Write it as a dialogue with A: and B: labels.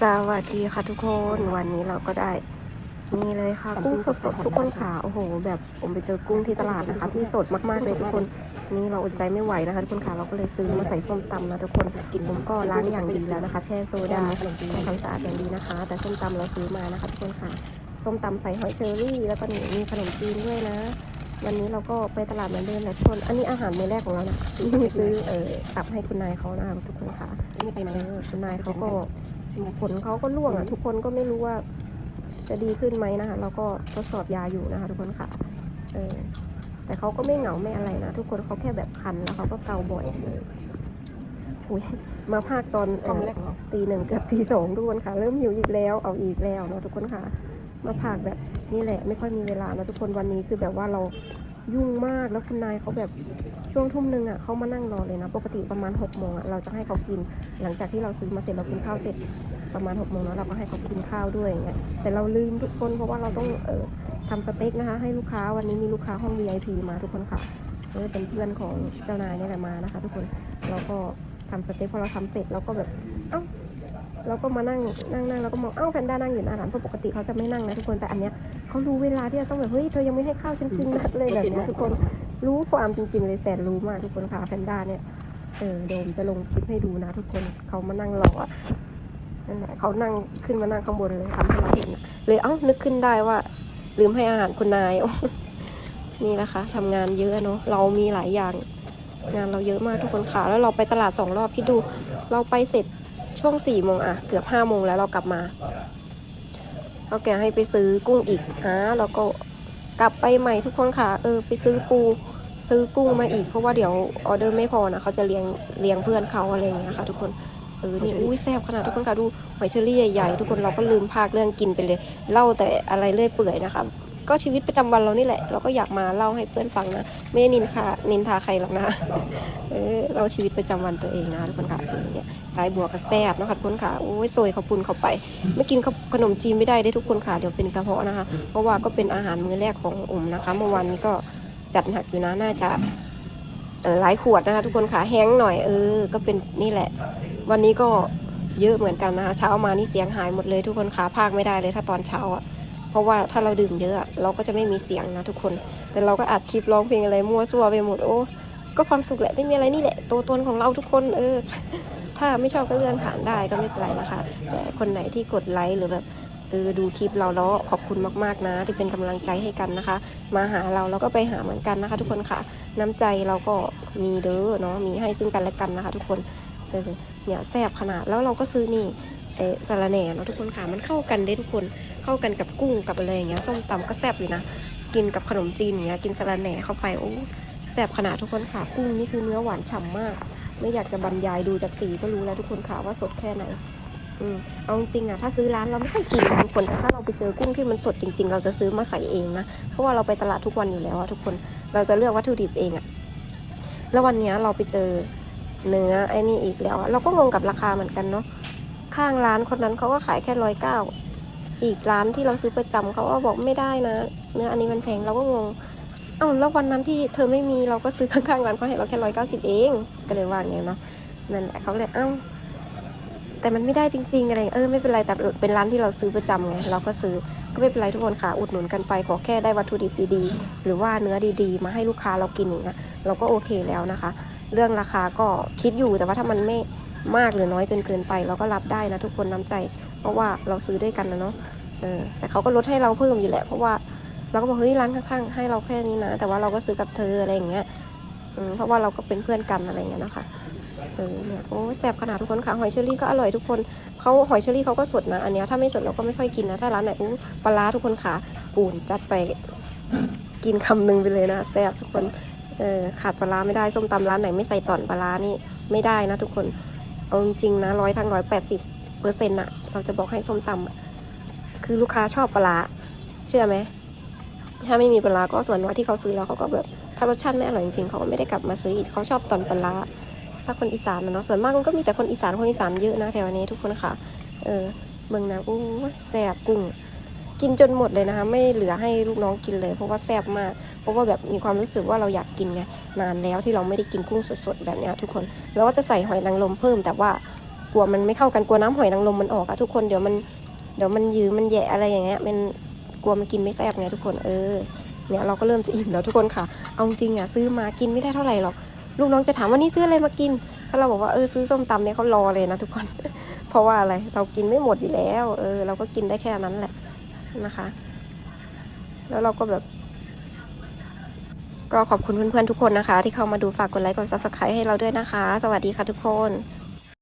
A: สวัสดีค่ะทุกคนวันนี้เราก็ได้นี่เลยค่ะ กุ้งสดๆทุกคนค่ะโอ้โห แบบผมไปเจอกุ้งที่ตลาดนะคะที่สดมากๆเลยทุกคนนี่เราอดใจไม่ไหวนะคะทุกคนค่ะเราก็เลยซื้อมาใส่ส้มตำนะทุกคนกินผมก็ล้างอย่างดีแล้วนะคะ แช่โซดาทำความสะอาดอย่างดีนะคะ แต่ส้มตำเราซื้อมานะคะทุกคนค่ะส้มตำใส่หอยเชอรี่ แล้วก็นี่มีขนมจีนด้วยนะ วันนี้เราก็ไปตลาดเหมือนเดิมแหละทุกคนอันนี้อาหารมื้อแรกของเรานะซื้อเออตับให้คุณนายเขานะคะทุกคนค่ะ
B: นี่ไปไหม
A: เออคุณนายเขาก็ ผลเขาก็ร่วงอะทุกคนก็ไม่รู้ว่าจะดีขึ้นไหมนะคะเราก็ทดสอบยาอยู่นะคะ ทุกคนค่ะ เออ แต่เขาก็ไม่เหงาไม่อะไรนะทุกคนเขาแค่แบบคันแล้วเขาก็เกาบ่อยอุ้ยมาภาคตอนเก
B: ล้องแรกเหรอ
A: ตีหนึ่งเกือบตีสองทุกคนค่ะ เริ่มหิวอีกแล้วเอาอีกแล้วเนาะทุกคนค่ะ มาภาคแบบนี่แหละ ไม่ค่อยมีเวลานะทุกคนวันนี้คือแบบว่าเรา ยุ่งมากแล้วคุณนายเขาแบบช่วงทุ่มหนึ่งอะเขามานั่งรอเลยนะ ปกติประมาณหกโมงอะเราจะให้เขากิน หลังจากที่เราซื้อมาเสร็จเรากินข้าวเสร็จประมาณหกโมงแล้วเราก็ให้เขากินข้าวด้วยอย่างเงี้ยแต่เราลืมทุกคนเพราะว่าเราต้องเออทำสเต็กนะคะ ให้ลูกค้าวันนี้มีลูกค้าห้อง VIP มาทุกคนค่ะเออเป็นเพื่อนของเจ้านายนี่แหละมานะคะ ทุกคนเราก็ทำสเต็กพอเราทำเสร็จเราก็แบบเอ้าเราก็มานั่งนั่งนั่งเราก็มองเอ้าแพนด้านั่งอยู่หน้าร้านเพราะปกติเขาจะไม่นั่งนะทุกคนแต่อันเนี้ย เขารู้เวลาที่จะต้องแบบเฮ้ยเธอยังไม่ให้ข้าวฉันกินนะเลยแบบเนี้ยทุกคนรู้ความจริงๆเลยแสนรู้มากทุกคนค่ะแพนด้าเนี่ยเออโดมจะลงคลิปให้ดูนะ ทุกคนเขามานั่งรออะนั่นแหละเขานั่งขึ้นมานั่งข้างบนเลยทำให้เราเห็นอะเลยเอ้านึกขึ้นได้ว่า ลืมให้อาหารคุณนายนี่นะคะทำงานเยอะเนาะเรามีหลายอย่างงานเราเยอะมากทุกคนค่ะ แล้วเราไปตลาดสองรอบคิดดู เราไปเสร็จช่วงสี่โมงอะเกือบห้าโมงแล้วเรากลับมา เราแกให้ไปซื้อกุ้งอีกอ่าเราก็กลับไปใหม่ทุกคนค่ะ เออ ไปซื้อปู ซื้อกุ้งมาอีก เพราะว่าเดี๋ยวออเดอร์ไม่พอนะเขาจะเลี้ยงเลี้ยงเพื่อนเขาอะไรอย่างเงี้ยค่ะ ทุกคนเออนี่อุ้ยแซ่บขนาดทุกคนค่ะดูหอยเชอรี่ใหญ่ๆทุกคนเราก็ลืมภาคเรื่องกินไปเลยเล่าแต่อะไรเรื่อยเปื่อยนะคะ ก็ชีวิตประจำวันเรานี่แหละ เราก็อยากมาเล่าให้เพื่อนฟังนะ ไม่ได้นินทานินทาใครหรอกนะเออเราชีวิตประจำวันตัวเองนะทุกคนค่ะเนี่ยสายบัวกับแซบนะค่ะทุกคนค่ะโอ้ยโซยข้าวปุ้นเขาไป ไม่กินขขนมจีนไม่ได้ได้ทุกคนค่ะเดี๋ยวเป็นกระเพาะนะคะ เพราะว่าก็เป็นอาหารมื้อแรกของอุ๋มนะคะเมื่อวานนี้ก็จัดหนักอยู่นะน่าจะเออหลายขวดนะคะ ทุกคนค่ะแห้งหน่อยเออ ก็เป็นนี่แหละ วันนี้ก็เยอะเหมือนกันนะคะเช้ามานี่เสียงหายหมดเลยทุกคนขาพากไม่ได้เลยถ้าตอนเช้าอะ เพราะว่าถ้าเราดื่มเยอะเราก็จะไม่มีเสียงนะทุกคน แต่เราก็อัดคลิปร้องเพลงอะไรมั่วซั่วไปหมดโอ้ก็ความสุขแหละไม่มีอะไรนี่แหละตัวตนของเราทุกคนเออ ถ้าไม่ชอบก็เลื่อนผ่านได้ก็ไม่เป็นไรนะคะ แต่คนไหนที่กดไลค์หรือแบบเออดูคลิปเราแล้วขอบคุณมากๆนะ ที่เป็นกำลังใจให้กันนะคะ มาหาเราเราก็ไปหาเหมือนกันนะคะ ทุกคนค่ะ น้ำใจเราก็มีเด้อเนาะมีให้ซึ่งกันและกันนะคะ ทุกคนเออเนี่ยแซ่บขนาดแล้วเราก็ซื้อนี่ เอสาระแหน่เนาะทุกคนค่ะมันเข้ากันได้ทุกคนเข้ากันกับกุ้งกับอะไรอย่างเงี้ยส้มตำก็แซ่บอยู่นะกินกับขนมจีนอย่างเงี้ยกินสาระแหน่เข้าไปโอ้แซ่บขนาดทุกคนค่ะกุ้งนี่คือเนื้อหวานฉ่ำมาก ไม่อยากจะบรรยายดูจากสีก็รู้แล้วทุกคนค่ะว่าสดแค่ไหนอืมเอาจริงอะถ้าซื้อร้านเราไม่ค่อยกินทุกคนถ้าเราไปเจอกุ้งที่มันสดจริง ๆ เราจะซื้อมาใส่เองนะเพราะว่าเราไปตลาดทุกวันอยู่แล้วอะทุกคนเราจะเลือกวัตถุดิบเองอะแล้ววันเนี้ยเราไปเจอเนื้อไอ้นี่อีกแล้วเราก็งงกับราคาเหมือนกันเนาะ ข้างร้านคนนั้นเขาก็ขายแค่ร้อยเก้าอีกร้านที่เราซื้อประจำเขาก็บอกไม่ได้นะ เนื้ออันนี้มันแพงเราก็งงเอ้าแล้ววันนั้นที่เธอไม่มีเราก็ซื้อข้างๆร้านเขาให้เราแค่ร้อยเก้าสิบเองก็เลยว่าอย่างเงี้ยเนาะนั่นแหละเขาเลยเอ้าแต่มันไม่ได้จริง ๆ อะไรเออไม่เป็นไรแต่เป็นร้านที่เราซื้อประจำไงเราก็ซื้อก็ไม่เป็นไรทุกคนค่ะอุดหนุนกันไปขอแค่ได้วัตถุดิบดีๆหรือว่าเนื้อดีๆ มาให้ลูกค้าเรากินอย่างเงี้ยเราก็โอเคแล้วนะคะ เรื่องราคาก็คิดอยู่แต่ว่าถ้ามันไม่มากหรือน้อยจนเกินไป เราก็รับได้นะทุกคนน้ำใจ เพราะว่าเราซื้อด้วยกันนะเนาะเออแต่เขาก็ลดให้เราเพิ่มอยู่แหละ เพราะว่าเราก็บอกเฮ้ยร้านข้างๆ ให้เราแค่นี้นะ แต่ว่าเราก็ซื้อกับเธออะไรอย่างเงี้ยเพราะว่าเราก็เป็นเพื่อนกันอะไรอย่างเงี้ยนะคะเออเนี่ยโอ้แซบขนาดทุกคนค่ะหอยเชอรี่ก็อร่อยทุกคนเขาหอยเชอรี่เขาก็สดนะอันเนี้ยถ้าไม่สดเราก็ไม่ค่อยกินนะถ้าร้านไหนอู้ปลาร้าทุกคนค่ะปูนจัดไปกินคำนึงไปเลยนะแซ่บทุกคน เออขาดปลาร้าไม่ได้ส้มตำร้านไหนไม่ใส่ต่อนปลาร้านี่ไม่ได้นะทุกคนเอาจริงนะร้อยทั้งร้อยแปดสิบเปอร์เซ็นต์อะเราจะบอกให้ส้มตำคือลูกค้าชอบปลาร้าเชื่อไหมถ้าไม่มีปลาร้าก็ส่วนน้อยที่เขาซื้อแล้วเขาก็แบบถ้ารสชาติไม่อร่อยจริงๆเขาก็ไม่ได้กลับมาซื้ออีกเขาชอบตอนปลาร้าถ้าคนอีสานนะเนาะส่วนมากมันก็มีแต่คนอีสานคนอีสานเยอะนะแถวนี้ทุกคนค่ะ เออเมืองนะอู้แซ่บกุ้ง กินจนหมดเลยนะคะ ไม่เหลือให้ลูกน้องกินเลย เพราะว่าแซ่บมาก เพราะว่าแบบมีความรู้สึกว่าเราอยากกินไงนานแล้วที่เราไม่ได้กินกุ้งสดๆแบบนี้ทุกคนแล้วก็จะใส่หอยนางรมเพิ่ม แต่ว่ากลัวมันไม่เข้ากันกลัวน้ำหอยนางรมมันออกอะทุกคนเดี๋ยวมันเดี๋ยวมันยืมมันแย่อะไรอย่างเงี้ยมันกลัวมันกินไม่แซ่บไงทุกคนเออเนี่ยเราก็เริ่มจะอิ่มแล้วทุกคนค่ะ เอาจริงอะซื้อมากินไม่ได้เท่าไหร่หรอกลูกน้องจะถามว่านี่ซื้ออะไรมากินถ้าเราบอกว่าเออซื้อส้มตำเนี่ยเขารอเลยนะทุกคน เพราะว่าอะไรเรากินไม่หมดอยู่แล้ว เออเราก็กินได้แค่นั้นแหละ นะคะ แล้วเราก็แบบ ก็ขอบคุณเพื่อนๆทุกคนนะคะ ที่เข้ามาดูฝากกดไลค์กด subscribe ให้เราด้วยนะคะ สวัสดีค่ะทุกคน